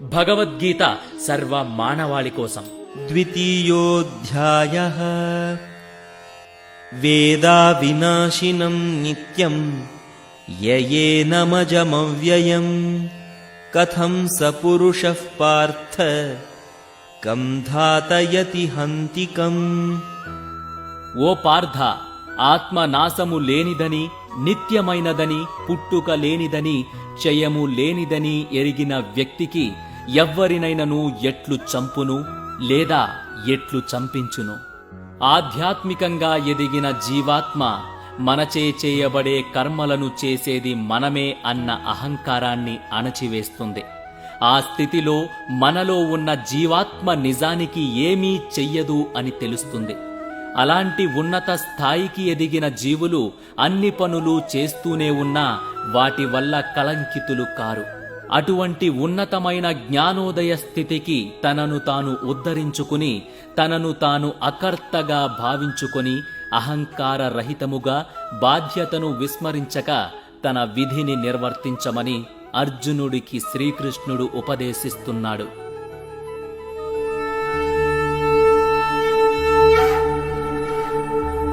భగవద్గీత సర్వ మానవాళి కోసం ద్వితీయోధ్యాయ. వేదా వినాశినం నిత్యం యయేనమజమవ్యయం కథం స పురుష పార్థ కం ధాతయతి హంతికం. ఓ పార్థ ఆత్మ నాశము లేనిదని నిత్యమైనదని పుట్టుక లేనిదని చయము లేనిదని ఎరిగిన వ్యక్తికి ఎవ్వరినైనను ఎట్లు చంపును లేదా ఎట్లు చంపించును. ఆధ్యాత్మికంగా ఎదిగిన జీవాత్మ మనచే చేయబడే కర్మలను చేసేది మనమే అన్న అహంకారాన్ని అణచివేస్తుంది. ఆ స్థితిలో మనలో ఉన్న జీవాత్మ నిజానికి ఏమీ చెయ్యదు అని తెలుస్తుంది. అలాంటి ఉన్నత స్థాయికి ఎదిగిన జీవులు అన్ని పనులు చేస్తూనే ఉన్నా వాటి వల్ల కళంకితులు కారు. అటువంటి ఉన్నతమైన జ్ఞానోదయ స్థితికి తనను తాను ఉద్ధరించుకుని తనను తాను అకర్తగా భావించుకొని అహంకార రహితముగా బాధ్యతను విస్మరించక తన విధిని నిర్వర్తించమని అర్జునుడికి శ్రీకృష్ణుడు ఉపదేశిస్తున్నాడు.